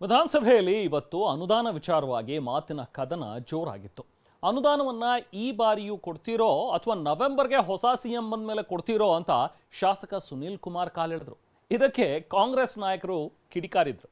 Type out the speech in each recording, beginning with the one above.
ವಿಧಾನಸಭೆಯಲ್ಲಿ ಇವತ್ತು ಅನುದಾನ ವಿಚಾರವಾಗಿ ಮಾತಿನ ಕದನ ಜೋರಾಗಿತ್ತು. ಅನುದಾನವನ್ನ ಈ ಬಾರಿಯೂ ಕೊಡ್ತೀರೋ ಅಥವಾ ನವೆಂಬರ್ಗೆ ಹೊಸ ಸಿಎಂ ಬಂದ ಮೇಲೆ ಕೊಡ್ತೀರೋ ಅಂತ ಶಾಸಕ ಸುನೀಲ್ ಕುಮಾರ್ ಕಾಲಿಡಿದ್ರು. ಇದಕ್ಕೆ ಕಾಂಗ್ರೆಸ್ ನಾಯಕರು ಕಿಡಿಕಾರಿದ್ರು.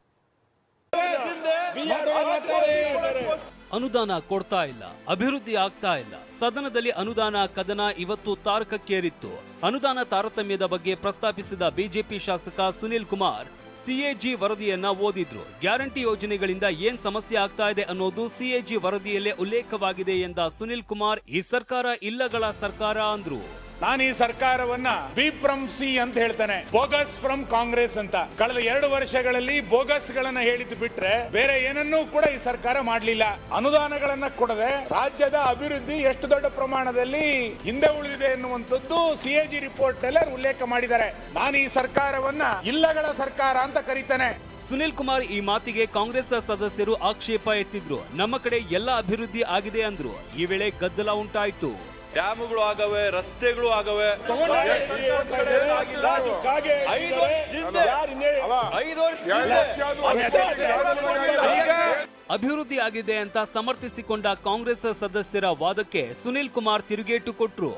ಅನುದಾನ ಕೊಡ್ತಾ ಇಲ್ಲ, ಅಭಿವೃದ್ಧಿ ಆಗ್ತಾ ಇಲ್ಲ. ಸದನದಲ್ಲಿ ಅನುದಾನ ಕದನ ಇವತ್ತು ತಾರಕಕ್ಕೇರಿತ್ತು. ಅನುದಾನ ತಾರತಮ್ಯದ ಬಗ್ಗೆ ಪ್ರಸ್ತಾಪಿಸಿದ ಬಿಜೆಪಿ ಶಾಸಕ ಸುನಿಲ್ ಕುಮಾರ್ ಸಿಎಜಿ ವರದಿಯನ್ನ ಓದಿದ್ರು. ಗ್ಯಾರಂಟಿ ಯೋಜನೆಗಳಿಂದ ಏನ್ ಸಮಸ್ಯೆ ಆಗ್ತಾ ಇದೆ ಅನ್ನೋದು ಸಿಎಜಿ ವರದಿಯಲ್ಲೇ ಉಲ್ಲೇಖವಾಗಿದೆ ಎಂದ ಸುನಿಲ್ ಕುಮಾರ್, ಈ ಸರ್ಕಾರ ಇಲ್ಲಗಳ ಸರ್ಕಾರ ಅಂದ್ರು. ನಾನು ಈ ಸರ್ಕಾರವನ್ನ ಬಿ ಫ್ರಮ್ ಸಿ ಅಂತ ಹೇಳ್ತಾನೆ. ಬೋಗಸ್ ಫ್ರಮ್ ಕಾಂಗ್ರೆಸ್ ಅಂತ. ಕಳೆದ ಎರಡು ವರ್ಷಗಳಲ್ಲಿ ಬೋಗಸ್ ಗಳನ್ನ ಹೇಳಿದ್ದು ಬಿಟ್ರೆ ಬೇರೆ ಏನನ್ನೂ ಕೂಡ ಈ ಸರ್ಕಾರ ಮಾಡಲಿಲ್ಲ. ಅನುದಾನಗಳನ್ನ ಕೊಡದೆ ರಾಜ್ಯದ ಅಭಿವೃದ್ಧಿ ಎಷ್ಟು ದೊಡ್ಡ ಪ್ರಮಾಣದಲ್ಲಿ ಹಿಂದೆ ಉಳಿದಿದೆ ಎನ್ನುವಂಥದ್ದು ಸಿಎಜಿ ರಿಪೋರ್ಟ್ನಲ್ಲಿ ಉಲ್ಲೇಖ ಮಾಡಿದ್ದಾರೆ. ನಾನು ಈ ಸರ್ಕಾರವನ್ನ ಇಲ್ಲಗಳ ಸರ್ಕಾರ ಅಂತ ಕರೀತಾನೆ. ಸುನಿಲ್ ಕುಮಾರ್ ಈ ಮಾತಿಗೆ ಕಾಂಗ್ರೆಸ್ ಸದಸ್ಯರು ಆಕ್ಷೇಪ ಎತ್ತಿದ್ರು. ನಮ್ಮ ಕಡೆ ಎಲ್ಲ ಅಭಿವೃದ್ಧಿ ಆಗಿದೆ ಅಂದ್ರು. ಈ ವೇಳೆ ಗದ್ದಲ ಉಂಟಾಯಿತು. ಡ್ಯಾಮ್ಗಳು ಆಗವೆ ರಸ್ತೆಗಳು ಆಗವೆ. ಅಭಿವೃದ್ಧಿ ಆಗಿದೆ ಅಂತ ಸಮರ್ಥಿಸಿಕೊಂಡ ಕಾಂಗ್ರೆಸ್ ಸದಸ್ಯರ ವಾದಕ್ಕೆ ಸುನಿಲ್ ಕುಮಾರ್ ತಿರುಗೇಟು ಕೊಟ್ರು.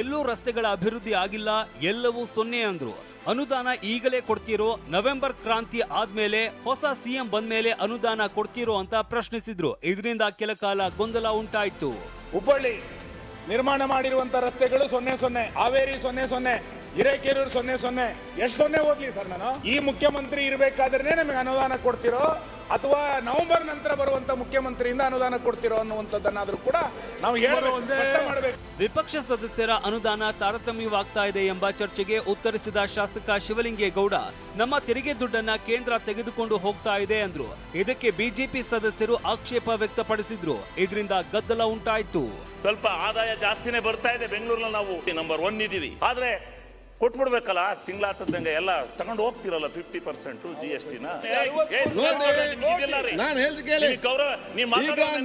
ಎಲ್ಲೂ ರಸ್ತೆಗಳ ಅಭಿವೃದ್ಧಿ ಆಗಿಲ್ಲ ಎಲ್ಲವೂ ಸೊನ್ನೆ ಅಂದ್ರು. ಅನುದಾನ ಈಗಲೇ ಕೊಡ್ತಿರೋ ನವೆಂಬರ್ ಕ್ರಾಂತಿ ಆದ್ಮೇಲೆ ಹೊಸ ಸಿಎಂ ಬಂದ್ಮೇಲೆ ಅನುದಾನ ಕೊಡ್ತೀರೋ ಅಂತ ಪ್ರಶ್ನಿಸಿದ್ರು. ಇದರಿಂದ ಕೆಲ ಕಾಲ ಗೊಂದಲ ಉಂಟಾಯ್ತು. ಹುಬ್ಬಳ್ಳಿ ನಿರ್ಮಾಣ ಮಾಡಿರುವಂತ ರಸ್ತೆಗಳು ಸೊನ್ನೆ ಸೊನ್ನೆ, ಹಾವೇರಿ ಸೊನ್ನೆ ಸೊನ್ನೆ, ಹಿರೇಕೆರೂರು ಸೊನ್ನೆ ಸೊನ್ನೆ. ಎಷ್ಟು ಸೊನ್ನೆ ಹೋಗ್ಲಿ ಸರ್ ನಾನು? ಈ ಮುಖ್ಯಮಂತ್ರಿ ಇರಬೇಕಾದ್ರೆ ನಮಗೆ ಅನುದಾನ ಕೊಡ್ತಿರೋ? ಅಥವಾ ನವೆಂಬರ್ ನಂತರ ಬರುವಂತ ಮುಖ್ಯಮಂತ್ರಿಯಿಂದ ಅನುದಾನ ಕೊಡ್ತಿರೋ ಅನ್ನುವಂಥದ್ದನ್ನಾದ್ರೂ ಕೂಡ ನಾವು ಹೇಳಬೇಕು ವಿಪಕ್ಷ ಸದಸ್ಯರ ಅನುದಾನ ತಾರತಮ್ಯವಾಗ್ತಾ ಇದೆ ಎಂಬ ಚರ್ಚೆಗೆ ಉತ್ತರಿಸಿದ ಶಾಸಕ ಶಿವಲಿಂಗೇಗೌಡ ನಮ್ಮ ತೆರಿಗೆ ದುಡ್ಡನ್ನ ಕೇಂದ್ರ ತೆಗೆದುಕೊಂಡು ಹೋಗ್ತಾ ಇದೆ ಅಂದ್ರು. ಇದಕ್ಕೆ ಬಿಜೆಪಿ ಸದಸ್ಯರು ಆಕ್ಷೇಪ ವ್ಯಕ್ತಪಡಿಸಿದ್ರು. ಇದರಿಂದ ಗದ್ದಲ ಉಂಟಾಯ್ತು. ಸ್ವಲ್ಪ ಆದಾಯ ಜಾಸ್ತಿನೇ ಬರ್ತಾ ಇದೆ ಬೆಂಗಳೂರಲ್ಲಿ ನಾವು ನಂಬರ್ ಒನ್ ಇದೀವಿ ಆದ್ರೆ ಕೊಟ್ಬಿಡ್ಬೇಕಲ್ಲ ತಿಂಗಳಾತದಂಗೆ ಎಲ್ಲ ತಗೊಂಡು ಹೋಗ್ತಿರಲ್ಲ ಫಿಫ್ಟಿ ಪರ್ಸೆಂಟ್ ಜಿ ಎಸ್ ಟಿನ ನಾನು ಹೇಳ್ದು ಕೇಳಿ. ಗೌರವ ನೀವು ಮಾತಾಡುವಾಗ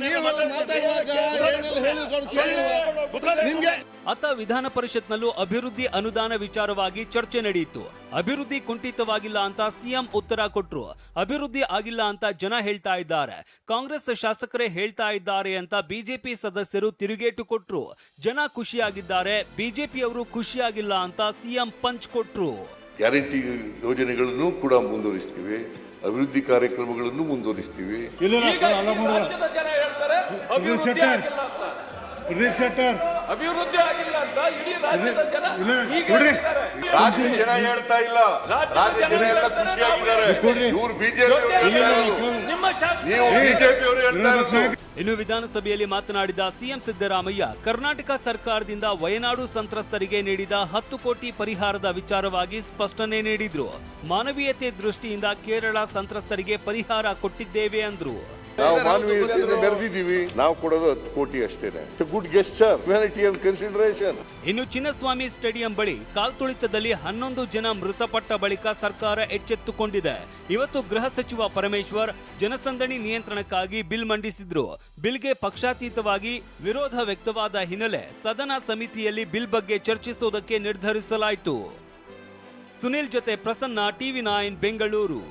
ನಿಮ್ಗೆ ಅತ್ತ ವಿಧಾನ ಪರಿಷತ್ನಲ್ಲೂ ಅಭಿವೃದ್ಧಿ ಅನುದಾನ ವಿಚಾರವಾಗಿ ಚರ್ಚೆ ನಡೆಯಿತು. ಅಭಿವೃದ್ಧಿ ಕುಂಠಿತವಾಗಿಲ್ಲ ಅಂತ ಸಿಎಂ ಉತ್ತರ ಕೊಟ್ರು. ಅಭಿವೃದ್ಧಿ ಆಗಿಲ್ಲ ಅಂತ ಜನ ಹೇಳ್ತಾ ಇದ್ದಾರೆ. ಕಾಂಗ್ರೆಸ್ ಶಾಸಕರೇ ಹೇಳ್ತಾ ಇದ್ದಾರೆ ಅಂತ ಬಿಜೆಪಿ ಸದಸ್ಯರು ತಿರುಗೇಟು ಕೊಟ್ರು. ಜನ ಖುಷಿಯಾಗಿದ್ದಾರೆ ಬಿಜೆಪಿಯವರು ಖುಷಿಯಾಗಿಲ್ಲ ಅಂತ ಸಿಎಂ ಪಂಚ್ ಕೊಟ್ರು. ಗ್ಯಾರಂಟಿ ಯೋಜನೆಗಳನ್ನು ಕೂಡ ಮುಂದುವರಿಸ್ತೀವಿ. ಅಭಿವೃದ್ಧಿ ಕಾರ್ಯಕ್ರಮಗಳನ್ನು ಮುಂದುವರಿಸ್ತೀವಿ. ಪ್ರದೀಪ್ ಶೆಟ್ಟರ್. ರಾಜ್ಯದ ಜನ ಹೇಳ್ತಾ ಇಲ್ಲ. ರಾಜ್ಯದ ಜನ ಎಲ್ಲ ಖುಷಿಯಾಗಿದ್ದಾರೆ. ಇವ್ರು ಬಿಜೆಪಿ ನೀವು ಬಿಜೆಪಿ ಅವರು ಹೇಳ್ತಾ ಇರೋದು ಇನ್ನು ವಿಧಾನಸಭೆಯಲ್ಲಿ ಮಾತನಾಡಿದ ಸಿಎಂ ಸಿದ್ದರಾಮಯ್ಯ ಕರ್ನಾಟಕ ಸರ್ಕಾರದಿಂದ ವಯನಾಡು ಸಂತ್ರಸ್ತರಿಗೆ ನೀಡಿದ ಹತ್ತು ಕೋಟಿ ಪರಿಹಾರದ ವಿಚಾರವಾಗಿ ಸ್ಪಷ್ಟನೆ ನೀಡಿದ್ರು. ಮಾನವೀಯತೆ ದೃಷ್ಟಿಯಿಂದ ಕೇರಳ ಸಂತ್ರಸ್ತರಿಗೆ ಪರಿಹಾರ ಕೊಟ್ಟಿದ್ದೇವೆ ಅಂದ್ರು. ನಾವು ಮಾನವೀಯ ಬೆರೆದಿದ್ದೀವಿ. ನಾವು ಕೊಡೋದು ಹತ್ತು ಕೋಟಿ ಅಷ್ಟೇನೆ good gesture humanity and consideration ಇನ್ನು ಚಿನ್ನಸ್ವಾಮಿ ಸ್ಟೇಡಿಯಂ ಬಳಿ ಕಾಲ್ತುಳಿತದಲ್ಲಿ ಹನ್ನೊಂದು ಜನ ಮೃತಪಟ್ಟ ಬಳಿಕ ಸರ್ಕಾರ ಎಚ್ಚೆತ್ತುಕೊಂಡಿದೆ. ಇವತ್ತು ಗೃಹ ಸಚಿವ ಪರಮೇಶ್ವರ್ ಜನಸಂದಣಿ ನಿಯಂತ್ರಣಕ್ಕಾಗಿ ಬಿಲ್ ಮಂಡಿಸಿದ್ರು. ಬಿಲ್ಗೆ ಪಕ್ಷಾತೀತವಾಗಿ ವಿರೋಧ ವ್ಯಕ್ತವಾದ ಹಿನ್ನೆಲೆ ಸದನ ಸಮಿತಿಯಲ್ಲಿ ಬಿಲ್ ಬಗ್ಗೆ ಚರ್ಚಿಸುವುದಕ್ಕೆ ನಿರ್ಧರಿಸಲಾಯಿತು. ಸುನಿಲ್ ಜೊತೆ ಪ್ರಸನ್ನ ಟಿವಿ ನೈನ್ ಬೆಂಗಳೂರು.